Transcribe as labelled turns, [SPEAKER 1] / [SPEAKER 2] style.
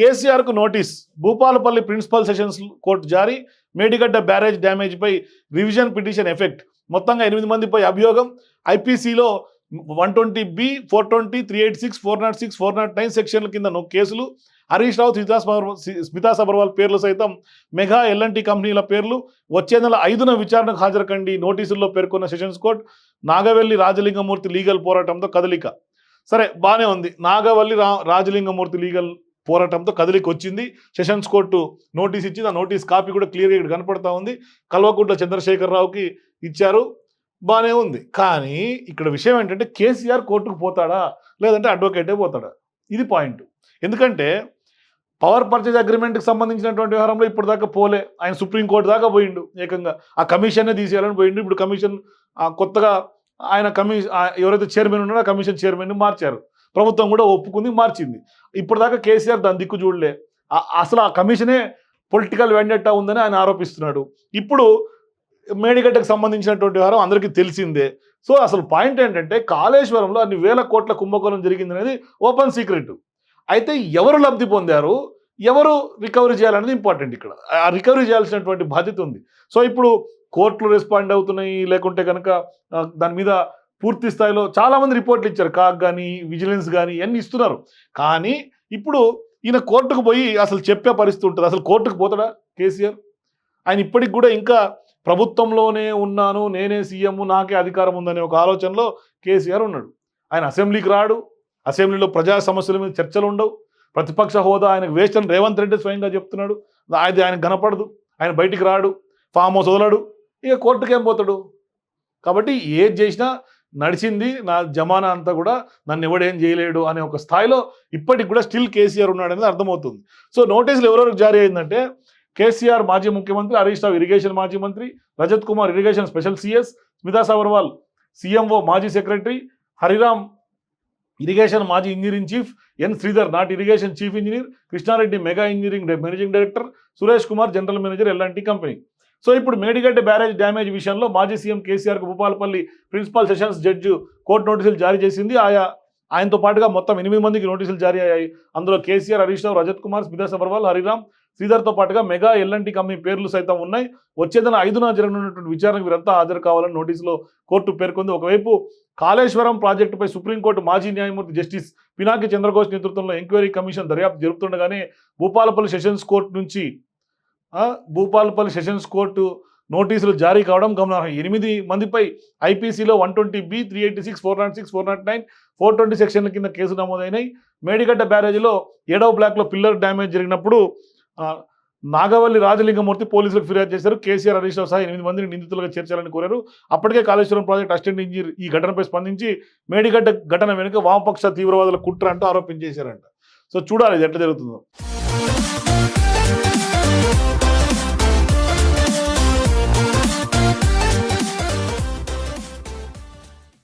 [SPEAKER 1] కేసీఆర్కు notice. Bhupalpally principal sessions court జారీ. Medigadda barrage డ్యామేజ్పై రివిజన్ పిటిషన్ ఎఫెక్ట్. మొత్తంగా ఎనిమిది మందిపై అభియోగం. ఐపీసీలో one twenty B four twenty three eight six four nought six four nought nine సెక్షన్ల కింద కేసులు. హరీష్ రావు స్మితా సబర్వాల్ స్మితా సబర్వాల్ పేర్లు సైతం మెగా ఎల్ఎన్టీ కంపెనీల పేర్లు. వచ్చే నెల ఐదున విచారణకు హాజరుకండి నోటీసుల్లో పేర్కొన్న sessions court. Nagavelli Rajalingamurthy legal పోరాటంతో కదలిక. సరే బాగానే ఉంది. నాగవల్లి రా రాజలింగమూర్తి లీగల్ పోరాటంతో కదిలికి వచ్చింది. సెషన్స్ కోర్టు నోటీస్ ఇచ్చింది. ఆ నోటీస్ కాపీ కూడా క్లియర్గా ఇక్కడ కనపడతా ఉంది. కల్వకుంట్ల చంద్రశేఖరరావుకి ఇచ్చారు. బాగానే ఉంది. కానీ ఇక్కడ విషయం ఏంటంటే కేసీఆర్ కోర్టుకు పోతాడా? లేదంటే అడ్వకేటే పోతాడా? ఇది పాయింట్. ఎందుకంటే పవర్ పర్చేజ్ అగ్రిమెంట్కి సంబంధించినటువంటి వ్యవహారంలో ఇప్పుడు దాకా పోలే. ఆయన సుప్రీంకోర్టు దాకా పోయిండు ఏకంగా. ఆ కమిషన్నే తీసేయాలని పోయిండు. ఇప్పుడు కమిషన్ కొత్తగా ఆయన కమిషన్ ఎవరైతే చైర్మన్ ఉన్నారో ఆ కమిషన్ చైర్మన్ మార్చారు. ప్రభుత్వం కూడా ఒప్పుకుంది మార్చింది. ఇప్పటిదాకా కేసీఆర్ దాని దిక్కు చూడలే. ఆ- అసలు ఆ కమిషనే పొలిటికల్ వెండెట్టా ఉందని ఆయన ఆరోపిస్తున్నాడు. ఇప్పుడు మేడిగడ్డకు సంబంధించినటువంటి వ్యవహారం అందరికీ తెలిసిందే. సో అసలు పాయింట్ ఏంటంటే కాళేశ్వరంలో అన్ని వేల కోట్ల కుంభకోణం జరిగింది అనేది ఓపెన్ సీక్రెట్. అయితే ఎవరు లబ్ధి పొందారు? ఎవరు రికవరీ చేయాలనేది ఇంపార్టెంట్ ఇక్కడ. ఆ రికవరీ చేయాల్సినటువంటి బాధ్యత ఉంది. సో ఇప్పుడు కోర్టులు రెస్పాండ్ అవుతున్నాయి లేకుంటే కనుక దాని మీద పూర్తి స్థాయిలో చాలామంది రిపోర్ట్లు ఇచ్చారు. కాక్ కానీ విజిలెన్స్ కానీ ఇవన్నీ ఇస్తున్నారు. కానీ ఇప్పుడు ఈయన కోర్టుకు పోయి అసలు చెప్పే పరిస్థితి ఉంటుంది? అసలు కోర్టుకు పోతాడా కేసీఆర్? ఆయన ఇప్పటికి కూడా ఇంకా ప్రభుత్వంలోనే ఉన్నాను నేనే సీఎం నాకే అధికారం ఉందనే ఒక ఆలోచనలో కేసీఆర్ ఉన్నాడు. ఆయన అసెంబ్లీకి రాడు. అసెంబ్లీలో ప్రజా సమస్యల మీద చర్చలు ఉండవు. ప్రతిపక్ష హోదా ఆయనకు వేస్ట్ అని రేవంత్ రెడ్డి స్వయంగా చెప్తున్నాడు. అది ఆయన కనపడదు. ఆయన బయటికి రాడు. ఫామ్ హౌస్ వదలడు. ఇక కోర్టుకి ఏం పోతాడు? కాబట్టి ఏది చేసినా నడిచింది నా జమానా అంతా కూడా నన్ను ఎవడేం చేయలేడు అనే ఒక స్థాయిలో ఇప్పటికి కూడా స్టిల్ కేసీఆర్ ఉన్నాడు అనేది అర్థమవుతుంది. సో నోటీసులు ఎవరెవరికి జారీ అయిందంటే కేసీఆర్ మాజీ ముఖ్యమంత్రి హరీష్ రావు ఇరిగేషన్ మాజీ మంత్రి Rajat Kumar irrigation special CS Smita Sabharwal CMO మాజీ సెక్రటరీ హరిరామ్ ఇరిగేషన్ మాజీ engineering chief N Sridhar not irrigation chief engineer Krishna Reddy Mega engineering managing director Suresh Kumar general manager L and T company. So ఇప్పుడు Medigadda barrage damage విషయంలో మాజీ CM కేసీఆర్కు Bhupalpally principal sessions judge court నోటీసులు జారీ చేసింది. ఆయా ఆయనతో పాటుగా మొత్తం ఎనిమిది మందికి నోటీసులు జారీ అయ్యాయి. అందులో కేసీఆర్ హరీష్ రావు రజత్ కుమార్ స్మితా సబర్వాల్ హరిరామ్ శ్రీధర్తో పాటుగా మెగా ఎల్ఎన్టీ కంపెనీ పేర్లు సైతం ఉన్నాయి. వచ్చేదన ఐదున జరగనున్నటువంటి విచారణకు వీరంతా హాజరు కావాలని నోటీసులో కోర్టు పేర్కొంది. ఒకవైపు కాళేశ్వరం ప్రాజెక్టుపై సుప్రీంకోర్టు మాజీ న్యాయమూర్తి జస్టిస్ పినాకి చంద్రఘోష్ నేతృత్వంలో ఎంక్వైరీ కమిషన్ దర్యాప్తు జరుపుతుండగానే భూపాలపల్లి సెషన్స్ కోర్టు నుంచి భూపాలపల్లి సెషన్స్ కోర్టు నోటీసులు జారీ కావడం గమనార్హం. ఎనిమిది మందిపై ఐపీసీలో one twenty B three eighty six four nought six four nought nine four twenty సెక్షన్ల కింద కేసు నమోదైనాయి. మేడిగడ్డ బ్యారేజీలో ఏడవ బ్లాక్లో పిల్లర్ డ్యామేజ్ జరిగినప్పుడు నాగవల్లి రాజలింగమూర్తి పోలీసులకు ఫిర్యాదు చేశారు. కేసీఆర్ హరీష్ రావు సహా ఎనిమిది మందిని నిందితులుగా చేర్చాలని కోరారు. అప్పటికే కాళేశ్వరం ప్రాజెక్ట్ అసిస్టెంట్ ఇంజనీర్ ఈ ఘటనపై స్పందించి మేడిగడ్డ ఘటన వెనుక వామపక్ష తీవ్రవాదుల కుట్ర అంటూ ఆరోపించేశారంట సో చూడాలి ఇది ఎట్లా జరుగుతుందో.